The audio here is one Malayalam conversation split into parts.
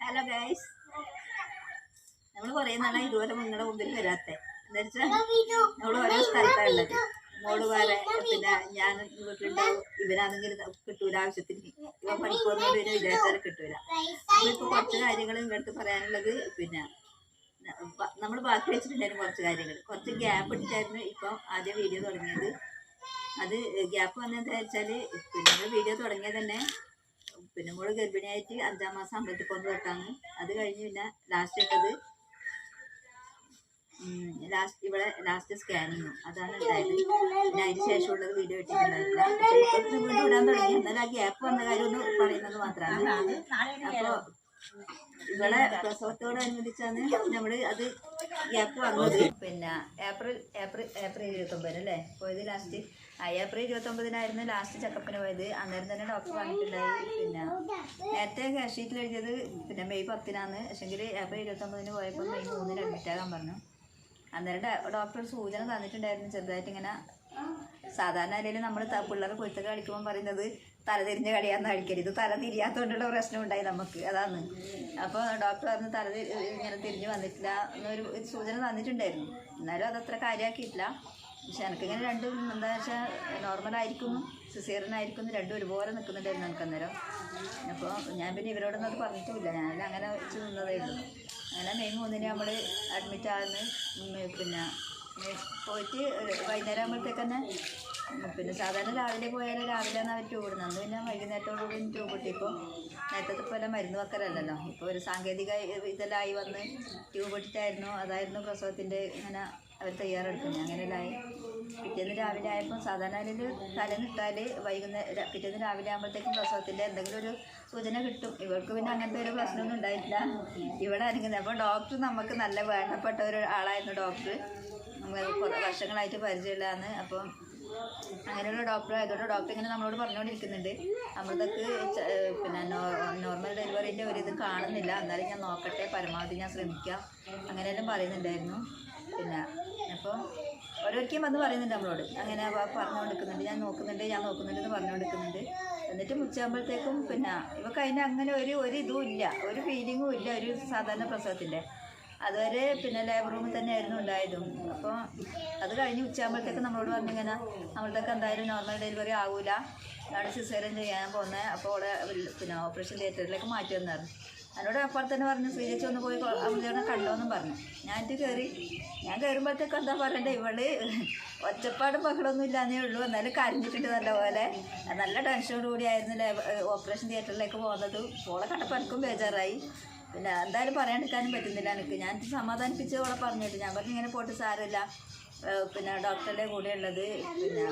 ഹലോ ഗൈസ് നമ്മൾ കുറേ നാളായി ഇതുപോലെ നിങ്ങളുടെ മുമ്പിൽ വരാത്തെ. എന്താ വെച്ചാൽ നമ്മൾ ഓരോ സ്ഥലത്താണ് ഉള്ളത്. മോൾ വേറെ പിന്നെ ഞാൻ വീട്ടിലുണ്ടാവും. ഇവനാണെങ്കിൽ കിട്ടൂല ആവശ്യത്തിന് ഇവ പണിക്കൊന്നും ഇവർ വിചാരിച്ചാൽ കിട്ടൂല. ഇപ്പൊ കുറച്ച് കാര്യങ്ങൾ നിങ്ങളുടെ പറയാനുള്ളത് പിന്നെ നമ്മൾ ബാക്കി വെച്ചിട്ടുണ്ടായിരുന്നു കുറച്ച് കാര്യങ്ങൾ കുറച്ച് ഗ്യാപ്പ് ഇട്ടിട്ടായിരുന്നു ഇപ്പം ആദ്യം വീഡിയോ തുടങ്ങിയത്. അത് ഗ്യാപ്പ് വന്നെന്താ വെച്ചാൽ പിന്നെ വീഡിയോ തുടങ്ങിയത് തന്നെ പിന്നെ മോൾ ഗർഭിണിയായിട്ട് അഞ്ചാം മാസം അമ്പലത്തിൽ കൊണ്ട് തൊട്ടാണ് അത് കഴിഞ്ഞ് പിന്നെ ലാസ്റ്റ് ഇട്ടത് ലാസ്റ്റ് ഇവിടെ ലാസ്റ്റ് സ്കാനിങ്ങും അതാണ് ഉണ്ടായത് പിന്നെ അതിന് ശേഷമുള്ളത് വീഡിയോ ഇട്ടിട്ടുണ്ടായിട്ടില്ല പക്ഷേ ഇപ്പൊ വീണ്ടും ഇടാൻ തുടങ്ങി. എന്നാൽ ആ ഗ്യാപ്പ് വന്ന കാര്യം ഒന്ന് പറയുന്നത് മാത്രമാണ്. അപ്പൊ ഇവളെ പ്രസവത്തോടനുബന്ധിച്ചാണ് നമ്മൾ അത് ഗ്യാപ്പ് വന്നത്. പിന്നെ ഏപ്രിൽ ഏപ്രിൽ ഏപ്രിൽ ഇരുപത്തി ഒമ്പതിന് അല്ലേ? പോയത് ലാസ്റ്റ്. ആ ഏപ്രിൽ ഇരുപത്തി ഒമ്പതിനായിരുന്നു ലാസ്റ്റ് ചെക്കപ്പിന് പോയത്. അന്നേരം തന്നെ ഡോക്ടർ പറഞ്ഞിട്ടുണ്ടായി. പിന്നെ നേരത്തെ ക്യാഷ് ഷീറ്റിൽ എഴുതിയത് പിന്നെ മെയ് പത്തിനാണ് പക്ഷെങ്കിൽ ഏപ്രിൽ ഇരുപത്തി ഒമ്പതിന് പോയപ്പോൾ മെയ് മൂന്നിന് അഡ്മിറ്റ് ആകാൻ പറഞ്ഞു. അന്നേരം ഡോക്ടർ സൂചന തന്നിട്ടുണ്ടായിരുന്നു. ചെറുതായിട്ട് ഇങ്ങനെ സാധാരണ അല്ലെങ്കിൽ നമ്മൾ പിള്ളേർ പൊരുത്തൊക്കെ കളിക്കുമ്പോൾ പറയുന്നത് തലതിരിഞ്ഞ കളിയാന്ന് കളിക്കരുത് തല തിരിയാത്തോണ്ടുള്ള പ്രശ്നം ഉണ്ടായി നമുക്ക്. അതാണ്. അപ്പോൾ ഡോക്ടർ പറഞ്ഞു തല ഇങ്ങനെ തിരിഞ്ഞ് വന്നിട്ടില്ല എന്നൊരു സൂചന തന്നിട്ടുണ്ടായിരുന്നു. എന്നാലും അതത്ര കാര്യമാക്കിയിട്ടില്ല പക്ഷെ എനിക്കിങ്ങനെ രണ്ടും എന്താ വെച്ചാൽ നോർമലായിരിക്കുന്നു സിസേറിനായിരിക്കുന്നു രണ്ടും ഒരുപോലെ നിൽക്കുന്നുണ്ടായിരുന്നു എനിക്ക് അന്നേരം. അപ്പോൾ ഞാൻ പിന്നെ ഇവരോടൊന്നും അത് പറഞ്ഞിട്ടുമില്ല. ഞാൻ അങ്ങനെ വെച്ച് നിന്നതേ ഉള്ളൂ. അങ്ങനെ മെയ് മൂന്നിന് നമ്മൾ അഡ്മിറ്റ് ആകുന്നു പിന്നെ പോയിട്ട് വൈകുന്നേരം ആകുമ്പോഴത്തേക്കന്നെ പിന്നെ സാധാരണ രാവിലെ പോയാൽ ആണ് അവർ ടൂടുന്നത് അന്ന് പിന്നെ വൈകുന്നേരത്തോടുകൂടി ട്യൂബ് ഇട്ടിപ്പോൾ നേരത്തെ പോലെ മരുന്ന് വെക്കലല്ലല്ലോ. ഇപ്പോൾ ഒരു സാങ്കേതിക ഇതെല്ലാം വന്ന് ട്യൂബ് ഇട്ടിട്ടായിരുന്നു. അതായിരുന്നു പ്രസവത്തിന്റെ ഇങ്ങനെ അവർ തയ്യാറെടുക്കുന്നത്. അങ്ങനെയല്ലായി. പിറ്റേന്ന് രാവിലെ ആയപ്പോൾ സാധാരണ അതിൽ തലനിട്ടാൽ വൈകുന്നേരം പിറ്റേന്ന് രാവിലെ ആകുമ്പോഴത്തേക്കും പ്രസവത്തിന്റെ എന്തെങ്കിലും ഒരു സൂചന കിട്ടും. ഇവർക്ക് പിന്നെ അങ്ങനത്തെ ഒരു പ്രശ്നമൊന്നും ഉണ്ടായിട്ടില്ല. ഇവിടെ അനങ്ങുന്നത് അപ്പോൾ ഡോക്ടർ നമുക്ക് നല്ല വേണ്ടപ്പെട്ട ഒരു ആളായിരുന്നു ഡോക്ടർ നമ്മൾ കുറേ വർഷങ്ങളായിട്ട് പരിചയമില്ലാന്ന് അപ്പം അങ്ങനെയുള്ള ഡോക്ടർ ആയതുകൊണ്ട് ഡോക്ടർ ഇങ്ങനെ നമ്മളോട് പറഞ്ഞുകൊണ്ടിരിക്കുന്നുണ്ട്. അമൃതക്ക് പിന്നെ നോർമൽ ഡെലിവറിന്റെ ഒരു ഇത് കാണുന്നില്ല. എന്നാലും ഞാൻ നോക്കട്ടെ പരമാവധി ഞാൻ ശ്രമിക്കാം. അങ്ങനെയെല്ലാം പറയുന്നുണ്ടായിരുന്നു. പിന്നെ അപ്പം ഓരോരിക്കും വന്ന് പറയുന്നുണ്ട് നമ്മളോട്. അങ്ങനെ പറഞ്ഞു പറഞ്ഞുകൊണ്ടിരിക്കുന്നുണ്ട്. ഞാൻ നോക്കുന്നുണ്ട് ഞാൻ നോക്കുന്നുണ്ട് എന്ന് പറഞ്ഞുകൊണ്ടിരിക്കുന്നുണ്ട്. എന്നിട്ട് ഉച്ചയാകുമ്പോഴത്തേക്കും പിന്നെ ഇവക്ക് അതിന്റെ അങ്ങനെ ഒരു ഒരു ഇതും ഇല്ല. ഒരു ഫീലിങ്ങും ഇല്ല ഒരു സാധാരണ പ്രസവത്തിന്റെ. അതുവരെ പിന്നെ ലേബർ റൂമിൽ തന്നെയായിരുന്നു ഉണ്ടായതും. അപ്പോൾ അത് കഴിഞ്ഞ് ഉച്ചയാകുമ്പോഴത്തേക്ക് നമ്മളോട് പറഞ്ഞിങ്ങനെ നമ്മളുടെയൊക്കെ എന്തായാലും നോർമൽ ഡെലിവറി ആവില്ല അതാണ് സിസേറിയൻ ചെയ്യാൻ പോകുന്നത് അപ്പോൾ അവിടെ പിന്നെ ഓപ്പറേഷൻ തിയേറ്ററിലേക്ക് മാറ്റി വന്നായിരുന്നു. എന്നോട് അപ്പോൾ തന്നെ പറഞ്ഞു ശ്രീജച്ച് ഒന്ന് പോയി അമ്മയോടെ കണ്ടോന്നും പറഞ്ഞു. ഞാനിട്ട് കയറി ഞാൻ കയറുമ്പോഴത്തേക്ക് എന്താ പറയണ്ടേ ഇവൾ ഒച്ചപ്പാടും ബഹളമൊന്നും ഇല്ലാന്നേ ഉള്ളൂ. എന്നാലും കരഞ്ഞിട്ടുണ്ട് നല്ലപോലെ. നല്ല ടെൻഷനോട് കൂടിയായിരുന്നു ലേ ഓപ്പറേഷൻ തിയേറ്ററിലേക്ക് പോകുന്നത്. പോളെ കണ്ടപ്പോൾ എനിക്കും ബേജാറായി. പിന്നെ എന്തായാലും പറയാണ്ടിരിക്കാനും പറ്റുന്നില്ല എനിക്ക്. ഞാൻ സമാധാനിപ്പിച്ച് അവളെ പറഞ്ഞിട്ട്. ഞാൻ പറഞ്ഞു ഇങ്ങനെ പോട്ട് സാരമില്ല. പിന്നെ ഡോക്ടറുടെ കൂടെ ഉള്ളത്. പിന്നെ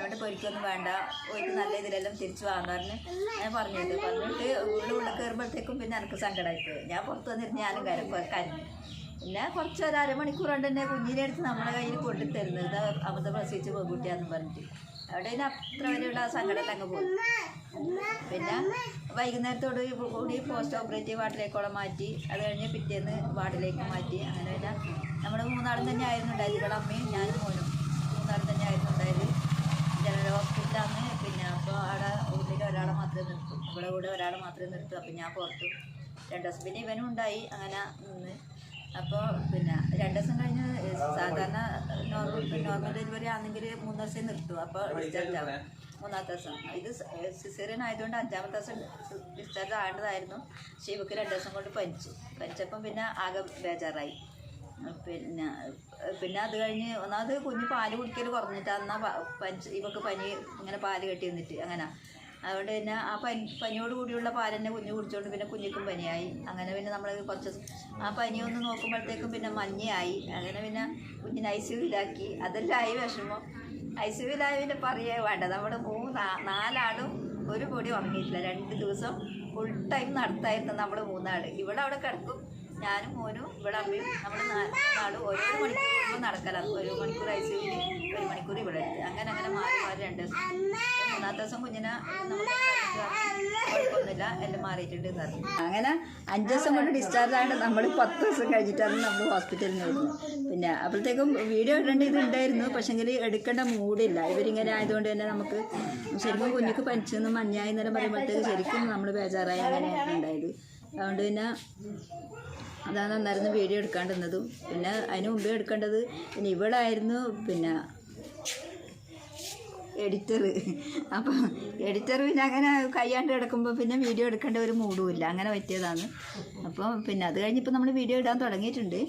അവിടെ പൊരിക്കൊന്നും വേണ്ട. പോയിട്ട് നല്ല ഇതിലെല്ലാം തിരിച്ചു വാങ്ങാറിന് ഞാൻ പറഞ്ഞിട്ട്. പറഞ്ഞിട്ട് ഉള്ളിൽ ഉള്ളിൽ കയറുമ്പോഴത്തേക്കും പിന്നെ എനിക്ക് സങ്കടമായിട്ട് ഞാൻ പുറത്ത് വന്നിട്ട് ഞാനും കരം കരഞ്ഞു പിന്നെ കുറച്ച് ഒരു അരമണിക്കൂർ കൊണ്ട് തന്നെ കുഞ്ഞിനെ എടുത്ത് നമ്മുടെ കയ്യിൽ കൊണ്ടു തരുന്നത് ഇത് അമൃത പ്രസവിച്ച് പെൺകുട്ടിയാന്ന് പറഞ്ഞിട്ട്. അവിടെ ഇനി അത്ര വരെയുള്ള സങ്കടം അങ്ങ് പോയി. പിന്നെ വൈകുന്നേരത്തോട് കൂടി പോസ്റ്റ് ഓപ്പറേറ്റീവ് വാർഡിലേക്കോളം മാറ്റി അത് കഴിഞ്ഞ് പിറ്റേന്ന് വാർഡിലേക്ക് മാറ്റി. അങ്ങനെ പിന്നെ നമ്മൾ മൂന്നാളും തന്നെ ആയിരുന്നു ഉണ്ടായത് ഇവിടെ അമ്മയും ഞാനും മോനും മൂന്നാളും തന്നെ ആയിരുന്നു ഉണ്ടായത് ജനറൽ ഹോസ്പിറ്റലാണ് പിന്നെ അപ്പോൾ അവിടെ ഉള്ളിൽ ഒരാളെ മാത്രമേ നിർത്തും. ഇവിടെ കൂടെ ഒരാളെ മാത്രമേ നിർത്തും. അപ്പം ഞാൻ പുറത്തു. രണ്ട് പിന്നെ ഇവനും ഉണ്ടായി. അങ്ങനെ നിന്ന്. അപ്പോൾ പിന്നെ രണ്ട് ദിവസം കഴിഞ്ഞ് സാധാരണ നോർമൽ നോർമൽ ഡെലിവറി ആണെങ്കിൽ മൂന്ന് ദിവസം നിർത്തും അപ്പോൾ ഡിസ്ചാർജ് ആവും. മൂന്നാമത്തെ ദിവസം. ഇത് സിസേറിയൻ ആയതുകൊണ്ട് അഞ്ചാമത്തെ ദിവസം ഡിസ്ചാർജ് ആകേണ്ടതായിരുന്നു പക്ഷേ ഇവക്ക് രണ്ട് ദിവസം കൊണ്ട് പനിച്ചു. പനിച്ചപ്പം പിന്നെ ആകെ ബേജാറായി. പിന്നെ പിന്നെ അത് കഴിഞ്ഞ് ഒന്നാമത് കുഞ്ഞ് പാൽ കുടിക്കൽ കുറഞ്ഞിട്ട്. എന്നാൽ പനിച്ച് ഇവക്ക് പനി ഇങ്ങനെ പാൽ കെട്ടി നിന്നിട്ട്. അങ്ങനെ. അതുകൊണ്ട് പിന്നെ ആ പനി പനിയോട് കൂടിയുള്ള പാൽ തന്നെ കുഞ്ഞ് കുടിച്ചോണ്ട് പിന്നെ കുഞ്ഞിക്കും പനിയായി. അങ്ങനെ പിന്നെ നമ്മൾ കുറച്ച് ആ പനി ഒന്ന് നോക്കുമ്പോഴത്തേക്കും പിന്നെ മഞ്ഞയായി. അങ്ങനെ പിന്നെ കുഞ്ഞിനെ ഐ സി യുവിലാക്കി അതെല്ലാം ആയി വിഷമം. ഐ സി യുവിലായി പിന്നെ പറയേ വേണ്ട. നമ്മുടെ മൂന്ന് നാലാളും ഒരു പൊടി ഉറങ്ങിയിട്ടില്ല. രണ്ട് ദിവസം ഫുൾ ടൈം നടത്തായിരുന്നു നമ്മൾ മൂന്നാൾ ഇവിടെ അവിടെ കിടക്കും. ഞാനും മോനും ഇവിടെ അമ്മയും നമ്മൾ നാളും ഓരോ മണിക്കൂർ നടക്കലാണ്. ഒരു മണിക്കൂർ ഐ സി യുവിൽ ഒരു മണിക്കൂർ ഇവിടെ. അങ്ങനെ അങ്ങനെ മാറി മാറി രണ്ട് ദിവസം. മൂന്നാമത്തെ ദിവസം കുഞ്ഞിനെ കുഴപ്പമൊന്നുമില്ല എല്ലാം മാറിയിട്ടുണ്ട് പറഞ്ഞു. അങ്ങനെ അഞ്ച് ദിവസം കൊണ്ട് ഡിസ്ചാർജ് ആയിട്ട് നമ്മൾ പത്ത് ദിവസം കഴിഞ്ഞിട്ടാണ് നമ്മൾ ഹോസ്പിറ്റലിൽ നിന്ന് പിന്നെ അപ്പോഴത്തേക്കും വീഡിയോ ഇടേണ്ട ഇത് ഉണ്ടായിരുന്നു. പക്ഷെങ്കിൽ എടുക്കേണ്ട മൂടില്ല. ഇവരിങ്ങനെ ആയതുകൊണ്ട് തന്നെ നമുക്ക് ശരിക്കും കുഞ്ഞിക്ക് പനിച്ചെന്ന് മഞ്ഞായി നേരം പറയുമ്പോഴത്തേക്ക് ശരിക്കും നമ്മൾ ബേജാറായി അങ്ങനെയാണ് ഉണ്ടായത്. അതുകൊണ്ട് പിന്നെ അതാണ് അന്നായിരുന്നു വീഡിയോ എടുക്കാണ്ടിരുന്നതും. പിന്നെ അതിന് മുമ്പേ എടുക്കേണ്ടത് പിന്നെ ഇവിടെ ആയിരുന്നു പിന്നെ എഡിറ്റർ അപ്പം എഡിറ്റർ പിന്നെ അങ്ങനെ കയ്യാണ്ട് കിടക്കുമ്പോൾ പിന്നെ വീഡിയോ എടുക്കേണ്ട ഒരു മൂഡുമില്ല അങ്ങനെ പറ്റിയതാണ്. അപ്പം പിന്നെ അത് കഴിഞ്ഞിപ്പോൾ നമ്മൾ വീഡിയോ ഇടാൻ തുടങ്ങിയിട്ടുണ്ട്.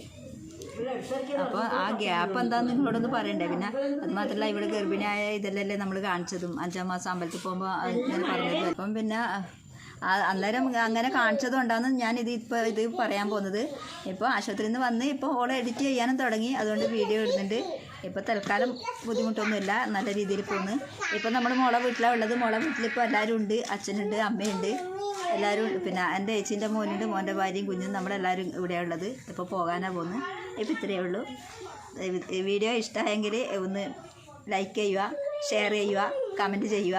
അപ്പോൾ ആ ഗ്യാപ്പ് എന്താന്ന് നിങ്ങളോടൊന്ന് പറയണ്ടേ? പിന്നെ അത് മാത്രമല്ല ഇവിടെ ഗർഭിണിയായ ഇതല്ലല്ലേ നമ്മൾ കാണിച്ചതും. അഞ്ചാം മാസം അമ്പലത്തിൽ പോകുമ്പോൾ പറഞ്ഞത്. അപ്പം പിന്നെ അന്നേരം അങ്ങനെ കാണിച്ചതുകൊണ്ടാണ് ഞാൻ ഇത് ഇപ്പോൾ ഇത് പറയാൻ പോകുന്നത്. ഇപ്പോൾ ആശുപത്രിയിൽ നിന്ന് വന്ന് ഇപ്പോൾ ഓളെ എഡിറ്റ് ചെയ്യാനും തുടങ്ങി. അതുകൊണ്ട് വീഡിയോ ഇടുന്നുണ്ട്. ഇപ്പോൾ തൽക്കാലം ബുദ്ധിമുട്ടൊന്നുമില്ല. നല്ല രീതിയിൽ പോകുന്നു ഇപ്പോൾ നമ്മൾ മോളെ വീട്ടിലാണ് ഉള്ളത്. മോളെ വീട്ടിലിപ്പോൾ എല്ലാവരും ഉണ്ട്. അച്ഛനുണ്ട് അമ്മയുണ്ട്. എല്ലാവരും പിന്നെ എന്റെ ഏച്ചിന്റെ മോനുണ്ട്. മോന്റെ ഭാര്യയും കുഞ്ഞും നമ്മളെല്ലാവരും ഇവിടെയാണ് ഉള്ളത്. ഇപ്പോൾ പോകാനാണ് പോകുന്നത് ഇപ്പോൾ ഇത്രയേ ഉള്ളൂ. വീഡിയോ ഇഷ്ടമായെങ്കിൽ ഒന്ന് ലൈക്ക് ചെയ്യുക ഷെയർ ചെയ്യുക കമന്റ് ചെയ്യുക.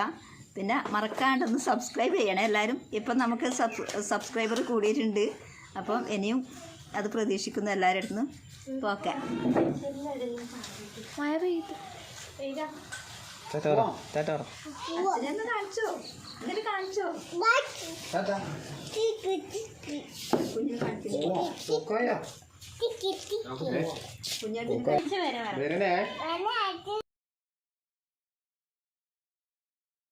പിന്നെ മറക്കാണ്ടൊന്ന് സബ്സ്ക്രൈബ് ചെയ്യണേ എല്ലാവരും ഇപ്പം നമുക്ക് സബ് സബ്സ്ക്രൈബർ കൂടിയിട്ടുണ്ട്. അപ്പം ഇനിയും അത് പ്രതീക്ഷിക്കുന്നു എല്ലാവരുടെ അടുത്തുനിന്ന്. ഇപ്പോൾ ഓക്കെ. മഴ പെയ്ത്. കാണിച്ചോ കാണിച്ചോ ടാറ്റ കുഞ്ഞിനെ